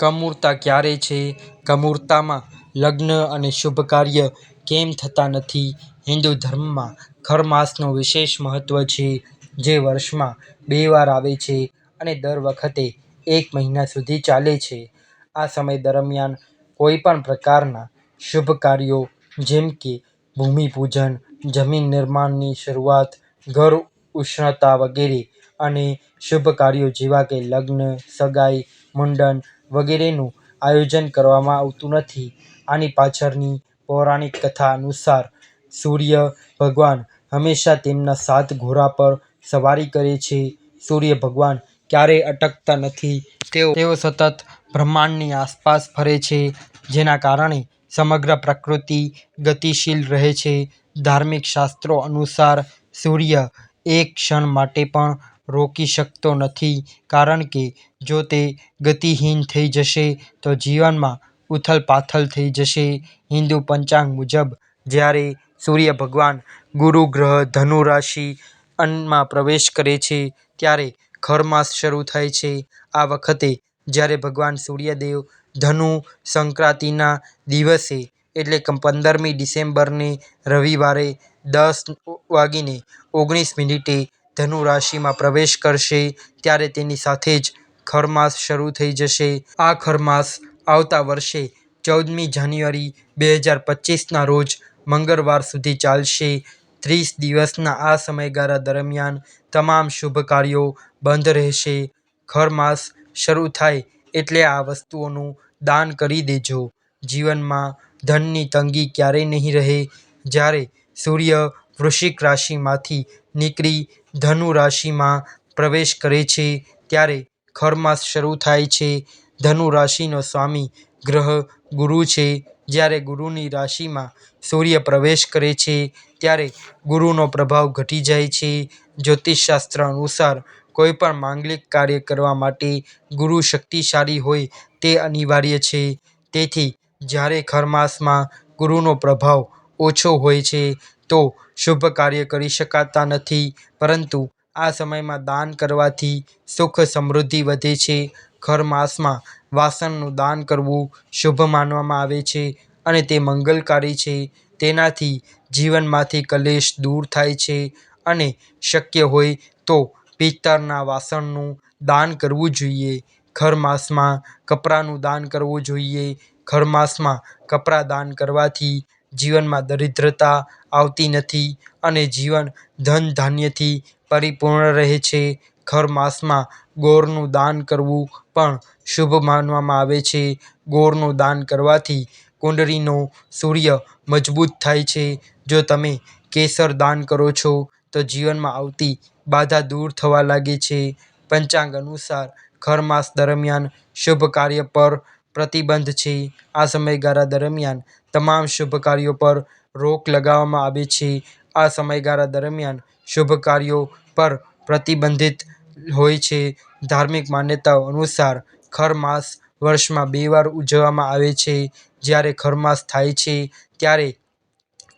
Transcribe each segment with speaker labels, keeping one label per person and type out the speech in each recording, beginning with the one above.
Speaker 1: કમૂરતા ક્યારે છે? કમૂરતામાં લગ્ન અને શુભ કાર્ય કેમ થતા નથી? હિન્દુ ધર્મમાં ખરમાસનું વિશેષ મહત્ત્વ છે, જે વર્ષમાં બે વાર આવે છે અને દર વખતે એક મહિના સુધી ચાલે છે. આ સમય દરમિયાન કોઈપણ પ્રકારના શુભ કાર્યો જેમ કે ભૂમિપૂજન, જમીન નિર્માણની શરૂઆત, ઘર ઉષ્ણતા વગેરે અને શુભ કાર્યો જેવા કે લગ્ન, સગાઈ, મુંડન વગેરેનું આયોજન કરવામાં આવતું નથી. આની પાછળની પૌરાણિક કથા અનુસાર, સૂર્ય ભગવાન હંમેશા તેમના સાત ઘોડા પર સવારી કરે છે. સૂર્ય ભગવાન ક્યારેય અટકતા નથી. તેઓ સતત બ્રહ્માંડની આસપાસ ફરે છે, જેના કારણે સમગ્ર પ્રકૃતિ ગતિશીલ રહે છે. ધાર્મિક શાસ્ત્રો અનુસાર, સૂર્ય એક ક્ષણ માટે પણ રોકી શકતો નથી કારણ કે જો તે ગતિહીન થઈ જશે તો જીવનમાં ઉથલપાથલ થઈ જશે. હિન્દુ પંચાંગ મુજબ, જ્યારે સૂર્ય ભગવાન ગુરુ ગ્રહ ધનુ રાશિ અન્નમાં પ્રવેશ કરે છે, ત્યારે ખરમાસ શરૂ થાય છે. આ વખતે જ્યારે ભગવાન સૂર્યદેવ ધનુ સંક્રાંતિના દિવસે એટલે કે પંદરમી ડિસેમ્બરને રવિવારે દસ વાગીને ઓગણીસ મિનિટે ધનુ રાશિમાં પ્રવેશ કરશે, ત્યારે તેની સાથે જ ખરમાસ શરૂ થઈ જશે. આ ખરમાસ આવતા વર્ષે ચૌદમી જાન્યુઆરી બે હજાર પચીસના રોજ મંગળવાર સુધી ચાલશે. ત્રીસ દિવસના આ સમયગાળા દરમિયાન તમામ શુભ કાર્યો બંધ રહેશે. ખરમાસ શરૂ થાય એટલે આ વસ્તુઓનું દાન કરી દેજો. જીવનમાં ધનની તંગી ક્યારેય નહીં રહે. જ્યારે સૂર્ય વૃશ્ચિક રાશિમાંથી નીકળી ધનુ રાશિમાં પ્રવેશ કરે છે, ત્યારે ખરમાસ શરૂ થાય છે. ધનુ રાશિનો સ્વામી ગ્રહ ગુરુ છે. જ્યારે ગુરુની રાશિમાં સૂર્ય પ્રવેશ કરે છે, ત્યારે ગુરુનો પ્રભાવ ઘટી જાય છે. જ્યોતિષશાસ્ત્ર અનુસાર, કોઈપણ માંગલિક કાર્ય કરવા માટે ગુરુ શક્તિશાળી હોય તે અનિવાર્ય છે. તેથી જ્યારે ખરમાસમાં ગુરુનો પ્રભાવ ઓછો હોય છે, તો શુભ કાર્ય કરી શકાતા નથી. પરંતુ આ સમયમાં દાન કરવાથી સુખ-સમૃદ્ધિ વધે છે. ખરમાસમાં વાસણનું દાન કરવું શુભ માનવામાં આવે છે અને તે મંગલકારી છે. તેનાથી જીવનમાંથી કલેશ દૂર થાય છે અને શક્ય હોય તો પિત્તળના વાસણનું દાન કરવું જોઈએ. ખરમાસમાં કપડાનું દાન કરવું જોઈએ. ખરમાસમાં કપડાં દાન કરવાથી જીવનમાં દરિદ્રતા આવતી નથી અને જીવન ધન-ધાન્યથી પરિપૂર્ણ રહે છે. ખરમાસમાં ગોળનું દાન કરવું પણ શુભ માનવામાં આવે છે. ગોળનું દાન કરવાથી કુંડળીનો સૂર્ય મજબૂત થાય છે. જો તમે કેસર દાન કરો છો, તો જીવનમાં આવતી બાધા દૂર થવા લાગે છે. પંચાંગ અનુસાર, ખરમાસ દરમિયાન શુભ કાર્ય પર પ્રતિબંધ છે. આ સમયગાળા દરમિયાન તમામ શુભ કાર્યો પર રોક લગાવવામાં આવે છે. આ સમયગાળા દરમિયાન શુભ કાર્યો પર પ્રતિબંધિત હોય છે. ધાર્મિક માન્યતાઓ અનુસાર, ખરમાસ વર્ષમાં બે વાર ઉજવવામાં આવે છે. જ્યારે ખરમાસ થાય છે, ત્યારે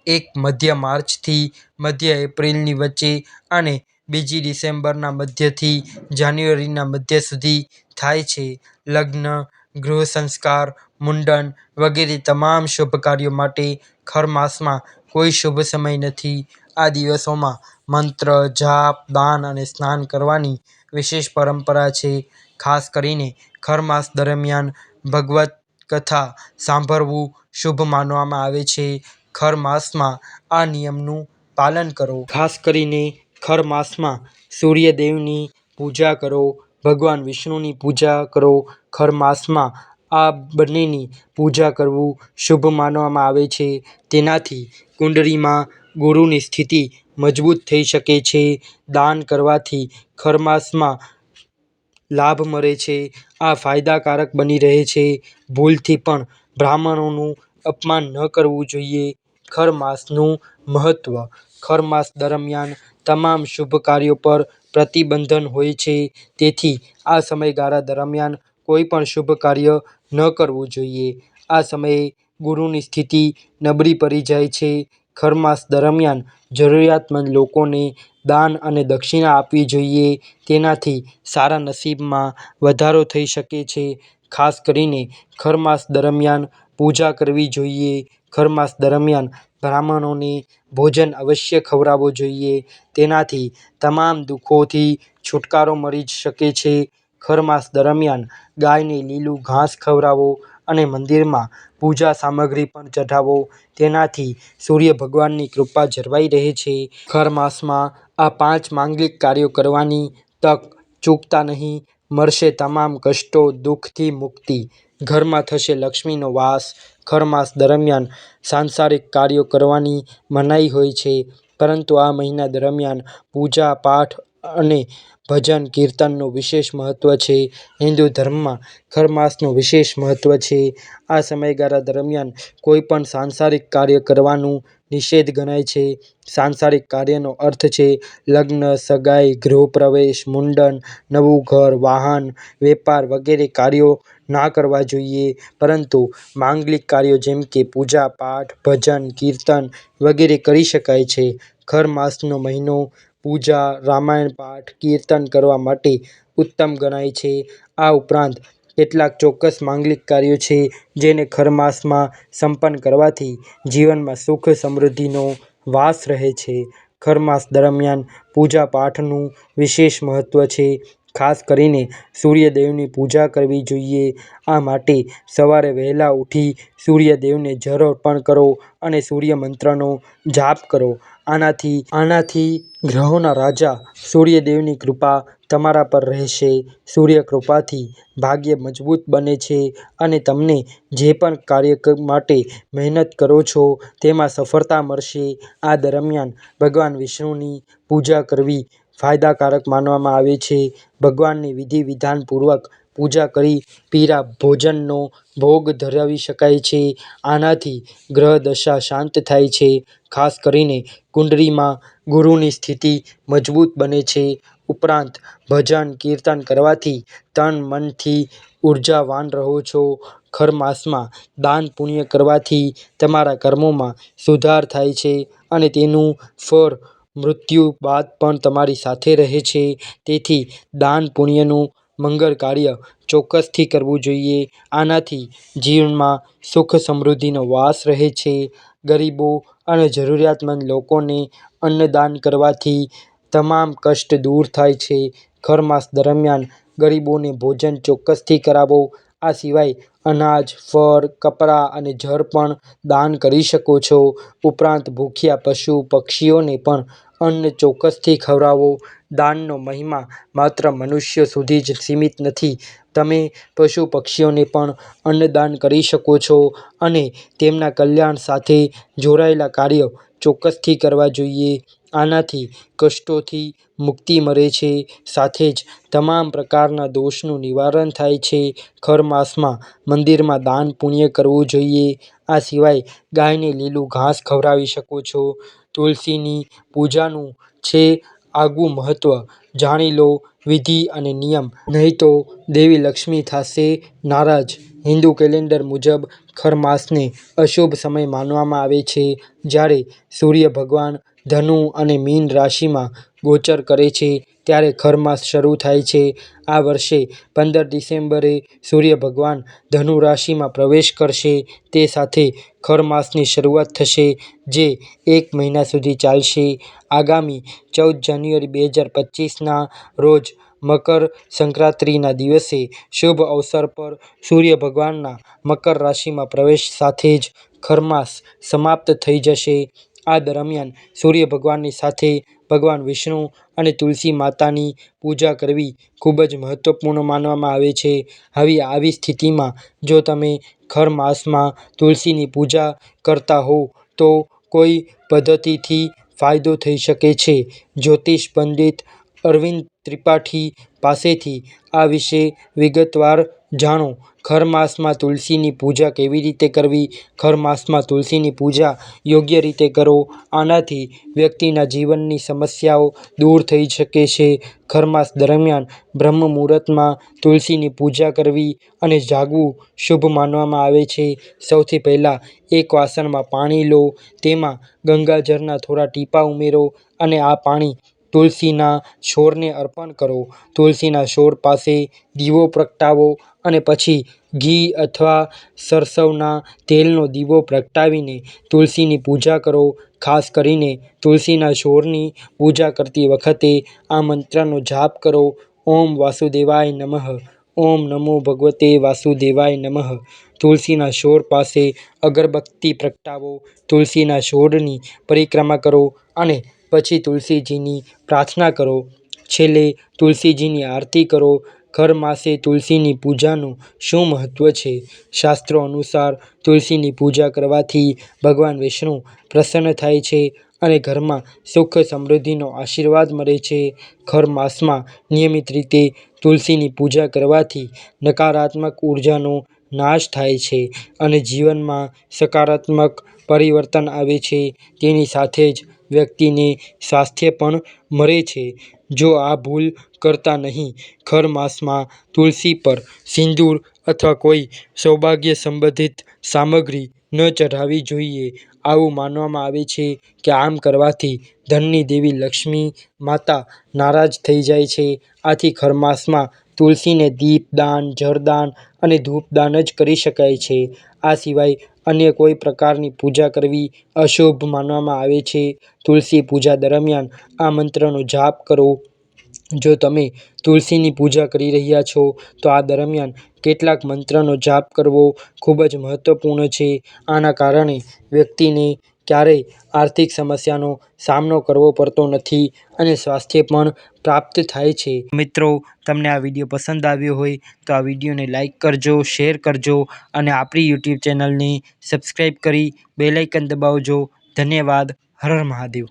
Speaker 1: એક મધ્ય માર્ચથી મધ્ય એપ્રિલની વચ્ચે અને બીજી ડિસેમ્બરના મધ્યથી જાન્યુઆરીના મધ્ય સુધી થાય છે. લગ્ન, ગૃહસંસ્કાર, મુંડન વગેરે તમામ શુભ કાર્યો માટે ખરમાસમાં કોઈ શુભ સમય નથી. આ દિવસોમાં મંત્ર, જાપ, દાન અને સ્નાન કરવાની વિશેષ પરંપરા છે. ખાસ કરીને ખર માસ દરમિયાન ભગવત કથા સાંભળવું શુભ માનવામાં આવે છે. ખર માસમાં આ નિયમનું પાલન કરો. ખાસ કરીને ખર માસમાં સૂર્યદેવની પૂજા કરો. ભગવાન વિષ્ણુની પૂજા કરો. ખરમાસમાં આ બંનેની પૂજા કરવું શુભ માનવામાં આવે છે. તેનાથી કુંડળીમાં ગુરુની સ્થિતિ મજબૂત થઈ શકે છે. દાન કરવાથી ખરમાસમાં લાભ મળે છે. આ ફાયદાકારક બની રહે છે. ભૂલથી પણ બ્રાહ્મણોનું અપમાન ન કરવું જોઈએ. ખરમાસનું મહત્ત્વ ખરમાસ દરમિયાન તમામ શુભ કાર્યો પર પ્રતિબંધન હોય છે. તેથી આ સમયગાળા દરમિયાન કોઈપણ શુભ કાર્ય ન કરવું જોઈએ. આ સમયે ગુરુની સ્થિતિ નબળી પડી જાય છે. ખરમાસ દરમિયાન જરૂરિયાતમંદ લોકોને દાન અને દક્ષિણા આપવી જોઈએ. તેનાથી સારા નસીબમાં વધારો થઈ શકે છે. ખાસ કરીને ખરમાસ દરમિયાન પૂજા કરવી જોઈએ ખરમાસ દરમિયાન બ્રાહ્મણોને ભોજન અવશ્ય ખવડાવવો જોઈએ તેનાથી તમામ દુઃખોથી છુટકારો મળી શકે છે ખરમાસ દરમિયાન ગાયને લીલું ઘાસ ખવડાવો અને મંદિરમાં પૂજા સામગ્રી પણ ચઢાવો. તેનાથી સૂર્ય ભગવાનની કૃપા જળવાઈ રહે છે. ખરમાસમાં આ પાંચ માંગલિક કાર્યો કરવાની તક ચૂકતા નહીં, મળશે તમામ કષ્ટો, દુઃખથી મુક્તિ. ઘરમાં થશે લક્ષ્મીનો વાસ. ખરમાસ દરમિયાન સાંસારિક કાર્યો કરવાની મનાઈ હોય છે, પરંતુ આ મહિના દરમિયાન પૂજા, પાઠ અને ભજન, કીર્તનનું વિશેષ મહત્ત્વ છે. હિન્દુ ધર્મમાં ખરમાસનું વિશેષ મહત્ત્વ છે. આ સમયગાળા દરમિયાન કોઈપણ સાંસારિક કાર્ય કરવાનું નિષેધ ગણાય છે. સાંસારિક કાર્યનો અર્થ છે લગ્ન, સગાઈ, ગૃહપ્રવેશ, મુંડન, નવું ઘર, વાહન, વેપાર વગેરે કાર્યો ના કરવા જોઈએ. પરંતુ માંગલિક કાર્યો જેમ કે પૂજા, પાઠ, ભજન, કીર્તન વગેરે કરી શકાય છે. ખરમાસનો મહિનો પૂજા, રામાયણ પાઠ, કીર્તન કરવા માટે ઉત્તમ ગણાય છે. આ ઉપરાંત કેટલાક ચોક્કસ માંગલિક કાર્યો છે જેને ખરમાસમાં સંપન્ન કરવાથી જીવનમાં સુખ સમૃદ્ધિનો વાસ રહે છે. ખરમાસ દરમિયાન પૂજા પાઠનું વિશેષ મહત્ત્વ છે. ખાસ કરીને સૂર્યદેવની પૂજા કરવી જોઈએ. આ માટે સવારે વહેલા ઉઠી સૂર્યદેવને જળ અર્પણ કરો અને સૂર્ય મંત્રનો જાપ કરો. આનાથી આનાથી ગ્રહોના રાજા સૂર્યદેવની કૃપા તમારા પર રહેશે. સૂર્ય કૃપાથી ભાગ્ય મજબૂત બને છે અને તમને જે પણ કાર્ય માટે મહેનત કરો છો તેમાં સફળતા મળશે. આ દરમિયાન ભગવાન વિષ્ણુની પૂજા કરવી ફાયદાકારક માનવામાં આવે છે. ભગવાનની વિધિ વિધાન પૂર્વક પૂજા કરી પીરા ભોજનનો ભોગ ધરાવી શકાય છે. આનાથી ગ્રહ દશા શાંત થાય છે. ખાસ કરીને કુંડળીમાં ગુરુની સ્થિતિ મજબૂત બને છે. ઉપરાંત ભજન કીર્તન કરવાથી તન મનથી ઉર્જાવાન રહો છો. ખરમાસમાં દાન પુણ્ય કરવાથી તમારા કર્મોમાં સુધાર થાય છે અને તેનું ફળ મૃત્યુ બાદ પણ તમારી સાથે રહે છે. તેથી દાન પુણ્યનું મંગળ કાર્ય ચોક્કસથી કરવું જોઈએ. આનાથી જીવનમાં સુખ સમૃદ્ધિનો વાસ રહે છે. ગરીબો અને જરૂરિયાતમંદ લોકોને અન્નદાન કરવાથી તમામ કષ્ટ દૂર થાય છે. ખરમાસ દરમિયાન ગરીબોને ભોજન ચોક્કસથી કરાવો. આ સિવાય અનાજ, ફળ કપડાં અને જળ પણ દાન કરી શકો છો. ઉપરાંત ભૂખ્યા પશુ, પક્ષીઓને પણ અન્ન ચોક્કસથી ખવડાવો. દાનનો મહિમા માત્ર મનુષ્ય સુધી જ સીમિત નથી. તમે પશુ પક્ષીઓને પણ અન્નદાન કરી શકો છો અને તેમના કલ્યાણ સાથે જોડાયેલા કાર્યો ચોક્કસથી કરવા જોઈએ. આનાથી કષ્ટોથી મુક્તિ મળે છે. સાથે જ તમામ પ્રકારના દોષનું નિવારણ થાય છે. ખર માસમાં, મંદિરમાં દાન પુણ્ય કરવું જોઈએ. આ સિવાય ગાયને લીલું ઘાસ ખવડાવી શકો છો. તુલસીની પૂજાનું છે આગવું મહત્ત્વ જાણી લો વિધિ અને નિયમ. નહીં તો દેવી લક્ષ્મી થશે નારાજ. હિન્દુ કેલેન્ડર મુજબ ખરમાસને અશુભ સમય માનવામાં આવે છે. જ્યારે સૂર્ય ભગવાન ધનુ અને મીન રાશિમાં ગોચર કરે છે, ત્યારે ખરમાસ શરૂ થાય છે. આ વર્ષે પંદર ડિસેમ્બરે સૂર્ય ભગવાન ધનુ રાશિમાં પ્રવેશ કરશે. તે સાથે ખરમાસની શરૂઆત થશે, જે એક મહિના સુધી ચાલશે. આગામી ચૌદ જાન્યુઆરી બે હજાર પચીસના રોજ મકર સંક્રાંતિના દિવસે શુભ અવસર પર સૂર્ય ભગવાનના મકર રાશિમાં પ્રવેશ સાથે જ ખરમાસ સમાપ્ત થઈ જશે. આ દરમિયાન સૂર્ય ભગવાનની સાથે ભગવાન વિષ્ણુ અને તુલસી માતાની પૂજા કરવી ખૂબ જ મહત્ત્વપૂર્ણ માનવામાં આવે છે. હવે આવી સ્થિતિમાં જો તમે ખર માસમાં તુલસીની પૂજા કરતા હો તો કોઈ પદ્ધતિથી ફાયદો થઈ શકે છે. જ્યોતિષ પંડિત અરવિંદ ત્રિપાઠી પાસેથી આ વિશે વિગતવાર જાણો. ખરમાસમાં તુલસીની પૂજા કેવી રીતે કરવી? ખરમાસમાં તુલસીની પૂજા યોગ્ય રીતે કરો? આનાથી વ્યક્તિના જીવનની સમસ્યાઓ દૂર થઈ શકે છે. ખરમાસ દરમિયાન બ્રહ્મ મુહૂર્તમાં તુલસીની પૂજા કરવી અને જાગવું શુભ માનવામાં આવે છે. સૌથી પહેલાં એક વાસણમાં પાણી લો. તેમાં ગંગાજળના થોડા ટીપાં ઉમેરો અને આ પાણી તુલસીના છોડને અર્પણ કરો. તુલસીના છોડ પાસે દીવો પ્રગટાવો અને પછી ઘી અથવા સરસવના તેલનો દીવો પ્રગટાવીને તુલસીની પૂજા કરો. ખાસ કરીને તુલસીના છોડની પૂજા કરતી વખતે આ મંત્રનો જાપ કરો. ઓમ વાસુદેવાય નમઃ. ઓમ નમો ભગવતે વાસુદેવાય નમઃ. તુલસીના છોડ પાસે અગરબત્તી પ્રગટાવો. તુલસીના છોડની પરિક્રમા કરો અને પછી તુલસીજીની પ્રાર્થના કરો. છેલ્લે તુલસીજીની આરતી કરો. ઘર માસે તુલસીની પૂજાનું શું મહત્વ છે? શાસ્ત્રો અનુસાર તુલસીની પૂજા કરવાથી ભગવાન વિષ્ણુ પ્રસન્ન થાય છે અને ઘરમાં સુખ સમૃદ્ધિનો આશીર્વાદ મળે છે. ઘર માસમાં નિયમિત રીતે તુલસીની પૂજા કરવાથી નકારાત્મક ઉર્જાનો નાશ થાય છે અને જીવનમાં સકારાત્મક પરિવર્તન આવે છે. તેની સાથે જ વ્યક્તિને સ્વાસ્થ્ય પણ મળે છે. જો આ ભૂલ કરતા નહીં ખરમાસમાં તુલસી પર સિંદૂર અથવા કોઈ સૌભાગ્ય સંબંધિત સામગ્રી ન ચઢાવવી જોઈએ. આવું માનવામાં આવે છે કે આમ કરવાથી ધનની દેવી લક્ષ્મી માતા નારાજ થઈ જાય છે. આથી ખરમાસમાં તુલસીને દીપદાન જળદાન અને ધૂપદાન જ કરી શકાય છે. આ સિવાય અન્ય કોઈ પ્રકારની પૂજા કરવી અશુભ માનવામાં આવે છે. તુલસી પૂજા દરમિયાન આ મંત્રનો જાપ કરો. જો તમે તુલસીની પૂજા કરી રહ્યા છો, તો આ દરમિયાન કેટલાક મંત્રનો જાપ કરવો ખૂબ જ મહત્ત્વપૂર્ણ છે. આના કારણે વ્યક્તિને ક્યારેય આર્થિક સમસ્યાનો સામનો કરવો પડતો નથી અને સ્વાસ્થ્ય પણ પ્રાપ્ત થાય છે. મિત્રો, તમને આ વીડિયો પસંદ આવ્યો હોય તો આ વિડીયોને લાઇક કરજો, શેર કરજો અને આપણી યુટ્યુબ ચેનલને સબસ્ક્રાઈબ કરી બેલાઇકન દબાવજો. ધન્યવાદ. હર મહાદેવ.